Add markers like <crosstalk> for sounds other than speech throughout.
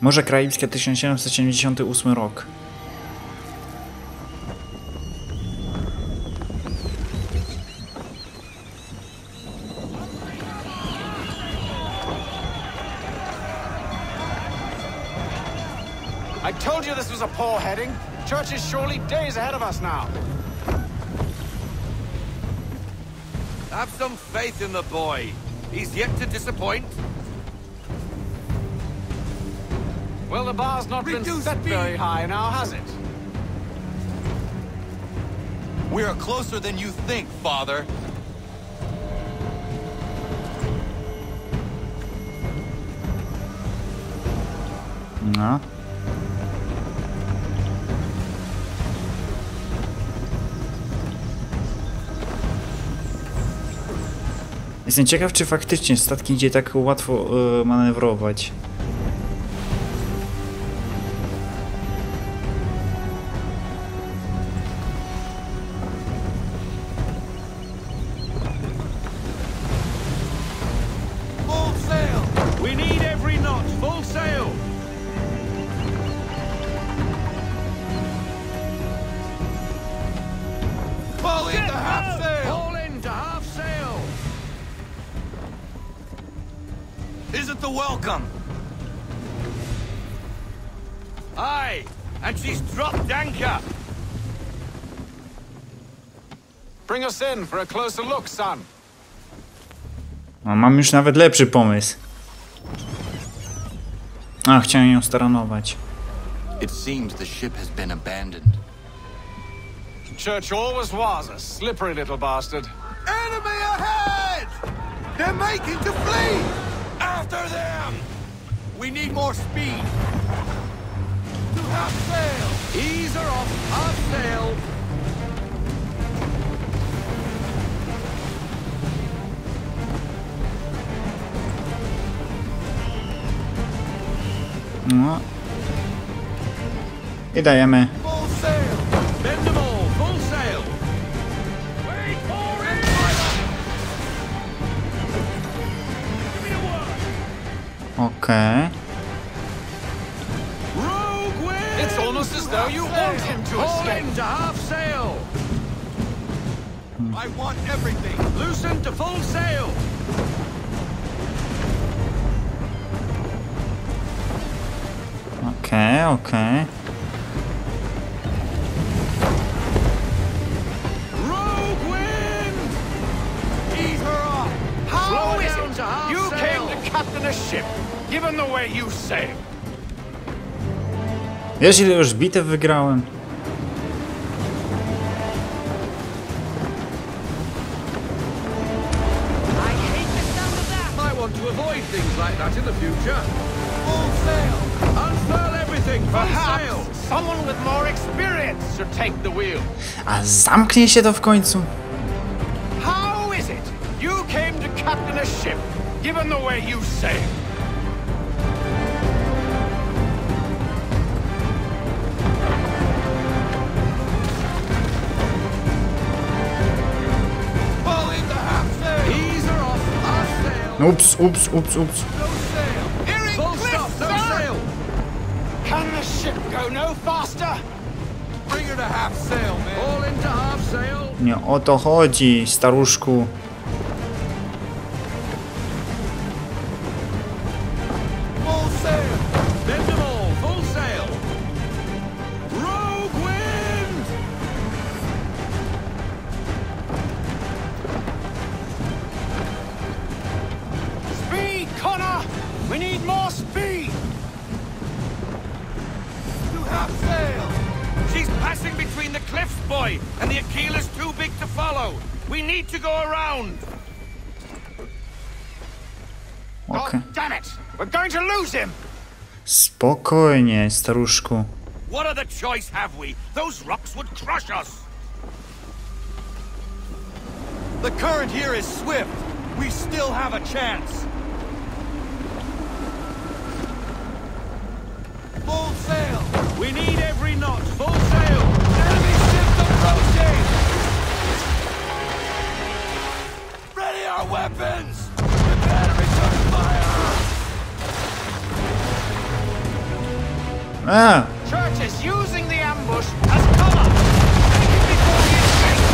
Morze Karaibskie 1778 rok. I told you this was a poor heading. Church is surely days ahead of us now. Have some faith in the boy. He's yet to disappoint. The bar's not been Reduce set speed. very high now, has it? We are closer than you think, Father. No. Jestem ciekaw, czy faktycznie statki idzie tak łatwo e, manewrować. Isn't the welcome? Aye, and she's dropped anchor. Bring us in for a closer look, son. A mam już nawet lepszy pomysł. A, chciałem ją staranować. It seems the ship has been abandoned. Church always was a slippery little bastard. Enemy ahead! They're making to flee! After them! We need more speed. To half sail! Ease her off, half sail! I dajemy. Word! Okej. Rogue wind! It's almost as though you want him to escape. in to half sail! I want everything. Loosen to full sail! Okej, okej. Rogue wind! Ease her off! How Slow is down it to half you sail. came to captain a ship, given the way you sail? Wiesz ile już bitew wygrałem? Might want to avoid things like that in the future. Full sail! Unfurl everything! Perhaps someone with more experience should take the wheel. A zamknie się to w końcu. How is it you came to captain a ship, given the way you sail? All into half sail! Nie o to Spokojnie, staruszku. What other choice have we? Those rocks would crush us. The current here is swift. We still have a chance. Full sail! We need every knot. Full sail! Enemy ships approaching! Ready our weapons! A! Church is using the ambush as cover. Take him before he escapes.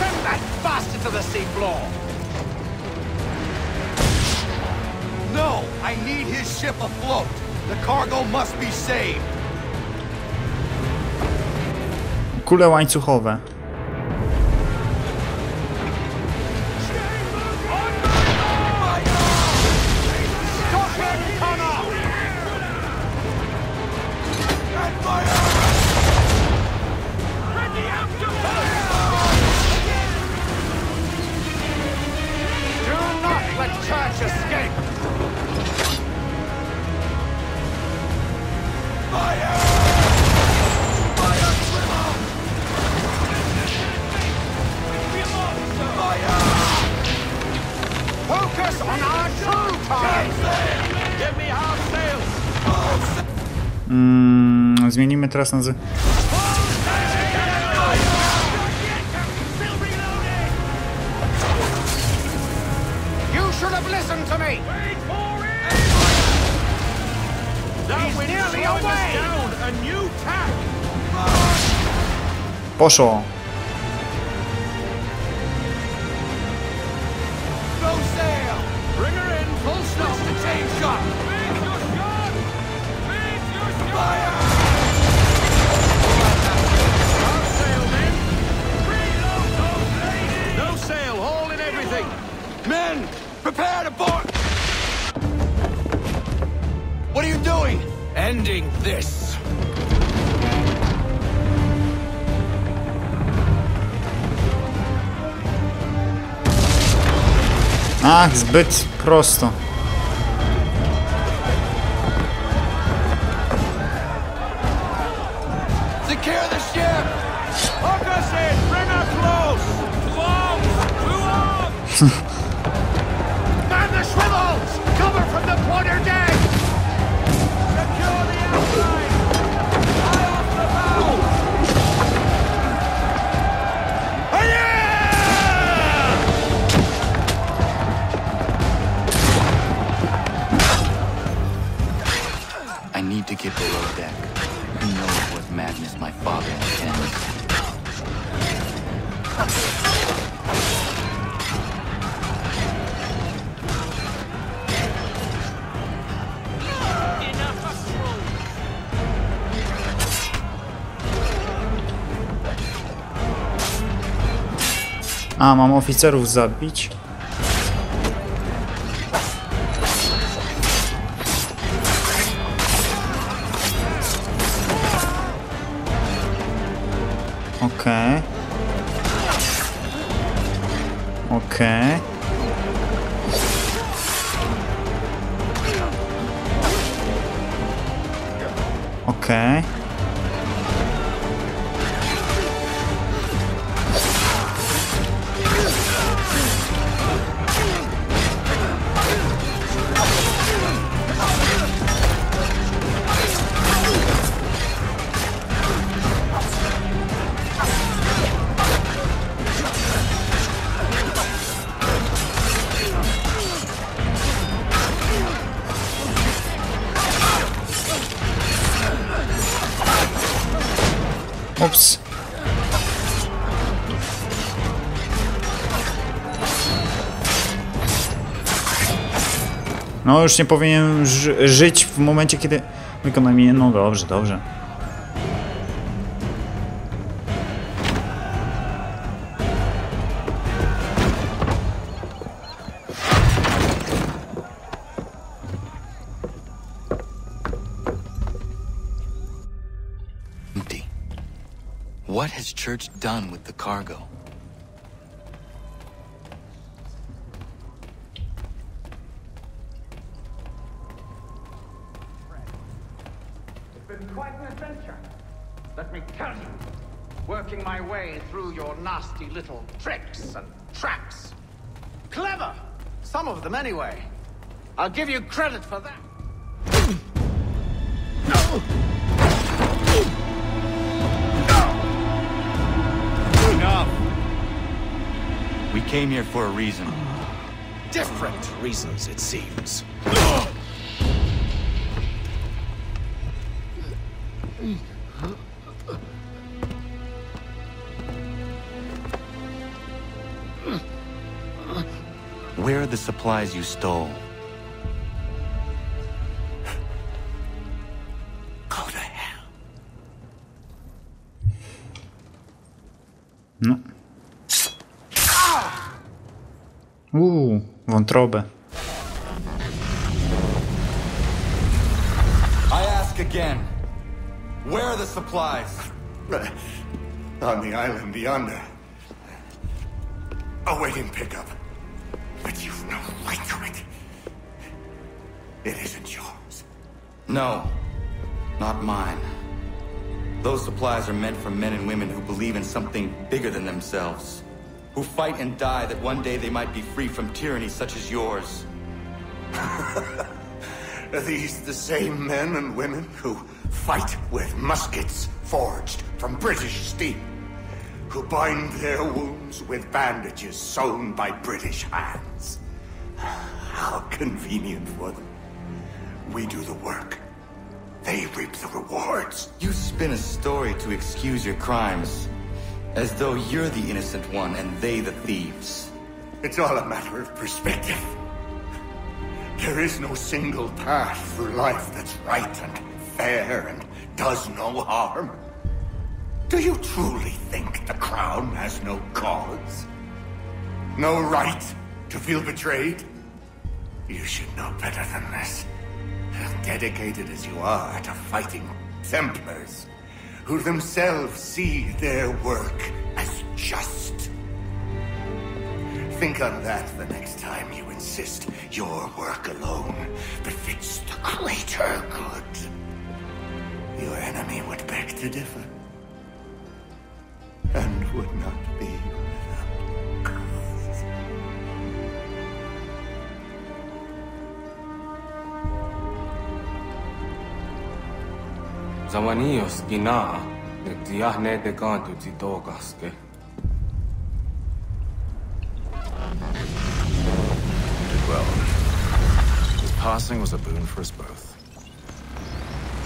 Send that bastard to the seafloor. No! I need his ship afloat! The cargo must be saved! Kule łańcuchowe. Zmienimy teraz nazwę. You Prepare to board! What are you doing? Ending this! Ach, zbyt prosto. Secure the ship! Hook us in! Bring her close! Close! Two arms! A, mam oficerów zabić. Już nie powinienem ży żyć w momencie, kiedy wykonam je. No dobrze, dobrze. What has Church done with the cargo? Nasty little tricks and traps. Clever! Some of them, anyway. I'll give you credit for that. No! No! Enough! We came here for a reason. Different reasons, it seems. Where are the supplies you stole? Go to hell. No. Uuu, wątrobę. I ask again. Where are the supplies? On the island yonder. Awaiting pickup. It isn't yours. No, not mine. Those supplies are meant for men and women who believe in something bigger than themselves. Who fight and die that one day they might be free from tyranny such as yours. <laughs> Are these the same men and women who fight with muskets forged from British steel? Who bind their wounds with bandages sewn by British hands? <sighs> How convenient for them. We do the work. They reap the rewards. You spin a story to excuse your crimes. As though you're the innocent one and they the thieves. It's all a matter of perspective. There is no single path through life that's right and fair and does no harm. Do you truly think the crown has no cause? No right to feel betrayed? You should know better than this. Dedicated as you are to fighting Templars, who themselves see their work as just. Think on that the next time you insist your work alone befits the greater good. Your enemy would beg to differ. And would not be Zawanios gina nagtiyahne de kanto titokaske. Did well. His passing was a boon for us both.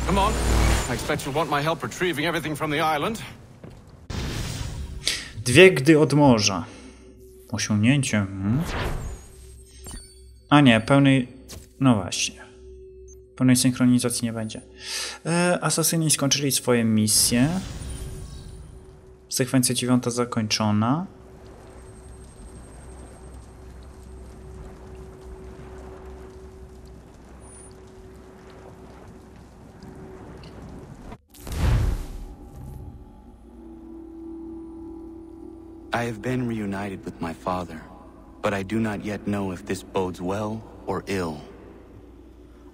Come on. I expect you'll want my help retrieving everything from the island. Dwie gdy od morza. Osiągnięcie. Mhm. A nie, pełnej. No właśnie. Pełnej synchronizacji nie będzie. E, asasyni skończyli swoje misje. Sekwencja dziewiąta zakończona. I have been reunited with my father, but I do not yet know if this bodes well or ill.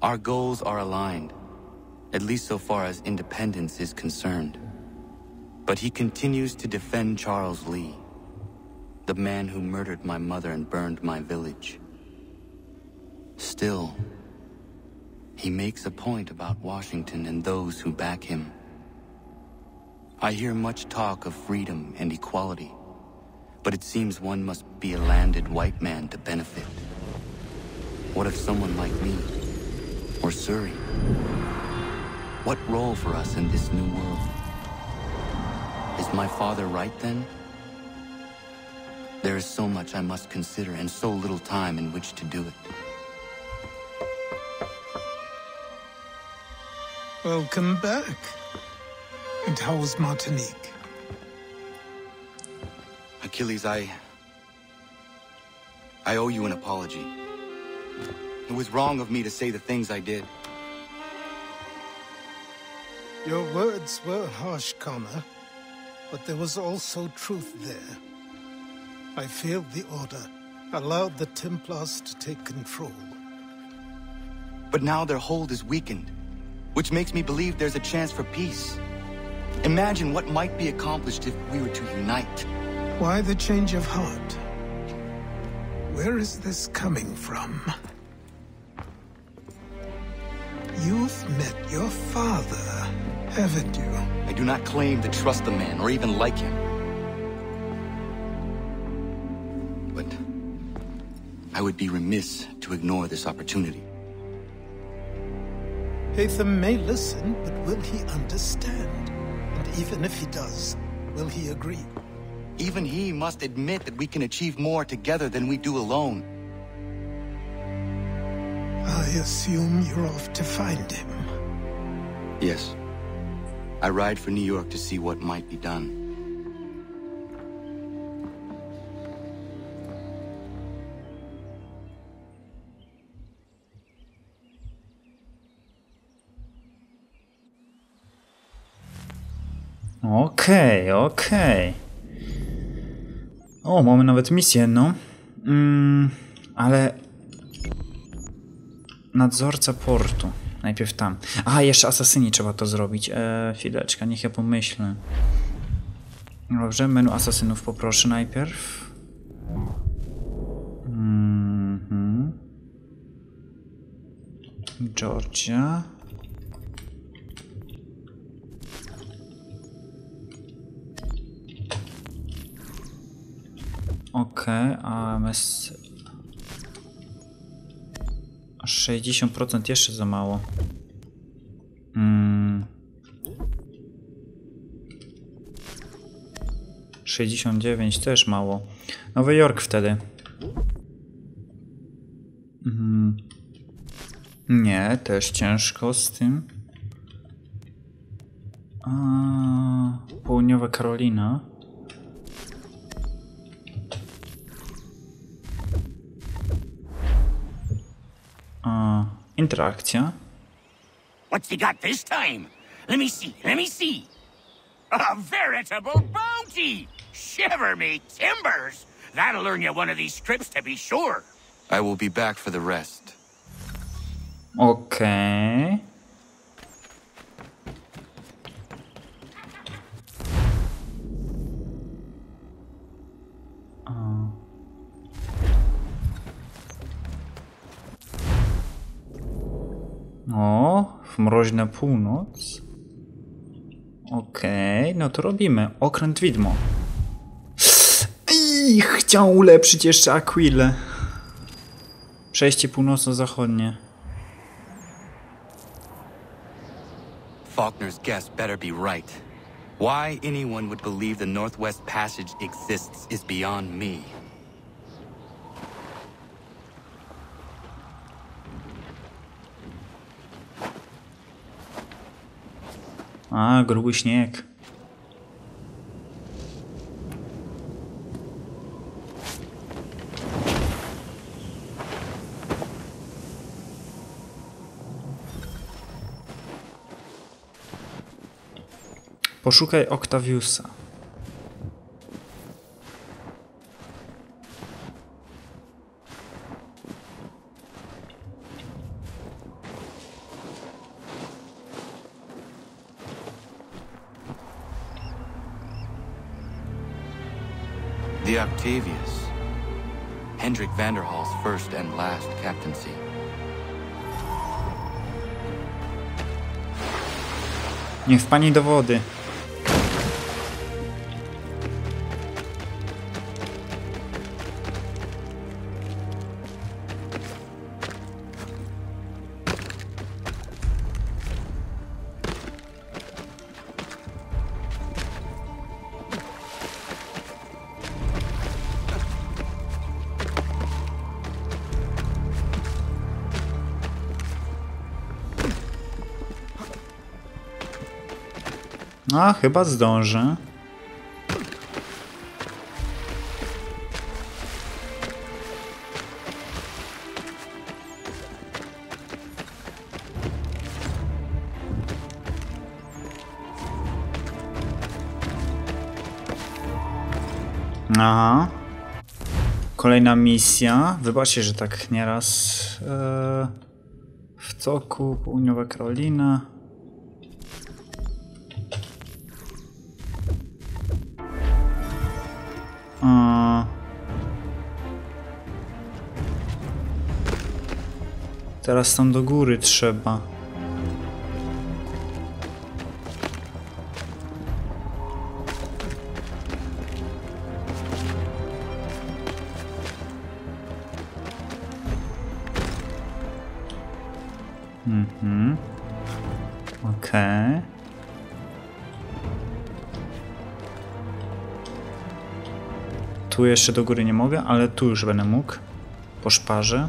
Our goals are aligned, at least so far as independence is concerned. But he continues to defend Charles Lee, the man who murdered my mother and burned my village. Still, he makes a point about Washington and those who back him. I hear much talk of freedom and equality, but it seems one must be a landed white man to benefit. What if someone like me, or Surrey? What role for us in this new world? Is my father right then? There is so much I must consider and so little time in which to do it. Welcome back. And how was Martinique? Achilles, I... I owe you an apology. It was wrong of me to say the things I did. Your words were harsh, Connor, but there was also truth there. I failed the Order, allowed the Templars to take control. But now their hold is weakened, which makes me believe there's a chance for peace. Imagine what might be accomplished if we were to unite. Why the change of heart? Where is this coming from? You've met your father, haven't you? I do not claim to trust the man or even like him. But I would be remiss to ignore this opportunity. Hatham may listen, but will he understand? And even if he does, will he agree? Even he must admit that we can achieve more together than we do alone. I assume you're off to find him. Yes. I ride for New York to see what might be done. Okej, okej. O, mamy nawet misję, no. Mm, ale... Nadzorca portu. Najpierw tam. A, jeszcze asasyni trzeba to zrobić. E, chwileczkę, niech ja pomyślę. Dobrze, menu asasynów poproszę najpierw. Mhm. Georgia. Okej, a mes... Aż 60% jeszcze za mało. Mm. 69 też mało. Nowy Jork wtedy. Mm. Nie, też ciężko z tym. A, Południowa Karolina. Interakcja. What's he got this time? Let me see, let me see. A veritable bounty! Shiver me timbers! That'll earn you one of these trips to be sure. I will be back for the rest. Okej. W mroźna północ. Okej, no to robimy. Okręt widmo. I chciał ulepszyć jeszcze Aquilę. Przejście północno-zachodnie. Faulkner's guess better be right. Why anyone would believe the Northwest Passage exists is beyond me. A, gruby śnieg. Poszukaj Octaviusa. Vanderhall's first and last captaincy. Niech wpani do wody. Chyba zdążę. Aha. Kolejna misja. Wybaczcie, że tak nieraz. Eee, w toku, Południowa Karolina. Teraz tam do góry trzeba. Mhm. Okej. Tu jeszcze do góry nie mogę, ale tu już będę mógł. Po szparze.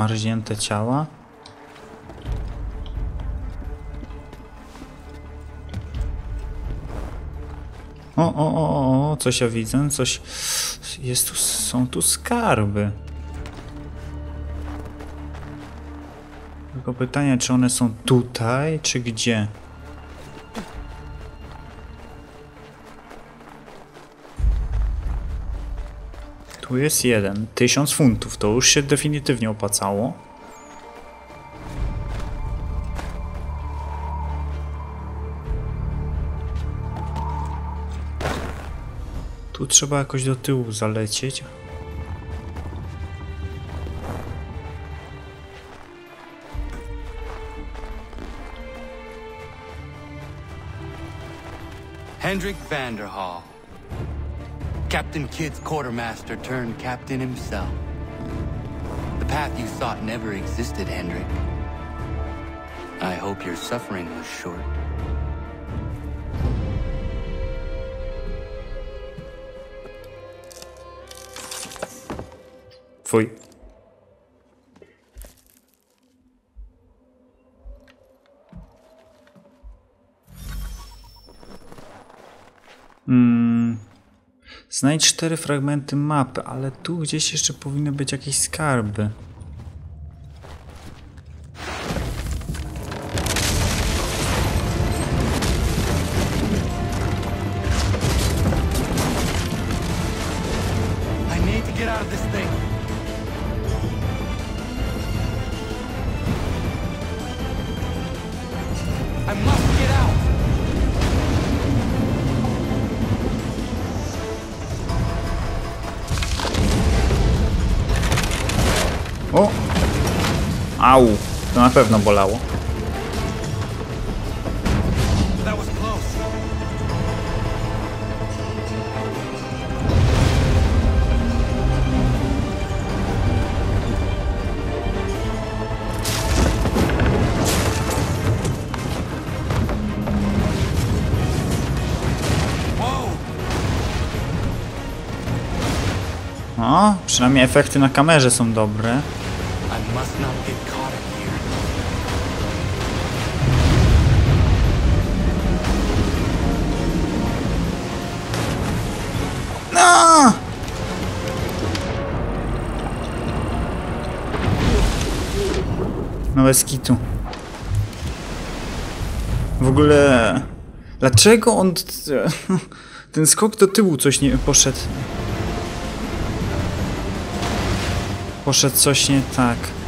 Zmarznięte ciała. O, o, o, o, coś ja widzę, coś... Jest tu, są tu skarby. Tylko pytanie, czy one są tutaj, czy gdzie? Tu jest jeden. Tysiąc funtów. To już się definitywnie opłacało. Tu trzeba jakoś do tyłu zalecieć. Hendrik Vanderhall. Captain Kidd's quartermaster turned captain himself. The path you thought never existed, Hendrik. I hope your suffering was short. Twój. Znajdź cztery fragmenty mapy, ale tu gdzieś jeszcze powinny być jakieś skarby. O! Au! To na pewno bolało. Przynajmniej efekty na kamerze są dobre. Must not get caught in here. No! No bez kitu. W ogóle... Dlaczego on... <laughs> Ten skok do tyłu coś nie poszedł. Poszedł coś nie tak.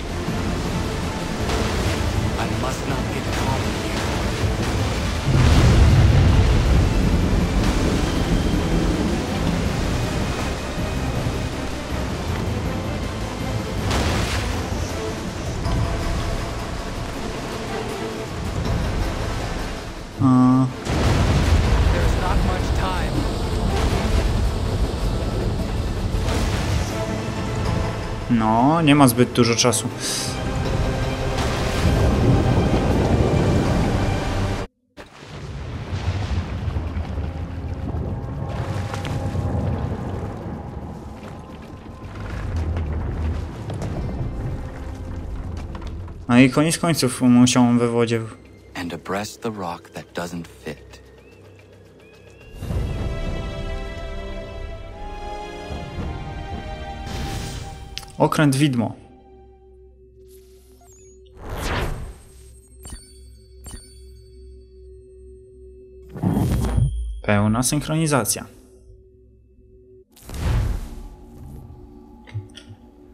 No, nie ma zbyt dużo czasu. No i koniec końców musiałem we wodzie. And abreast the rock that doesn't Okręt widmo. Pełna synchronizacja.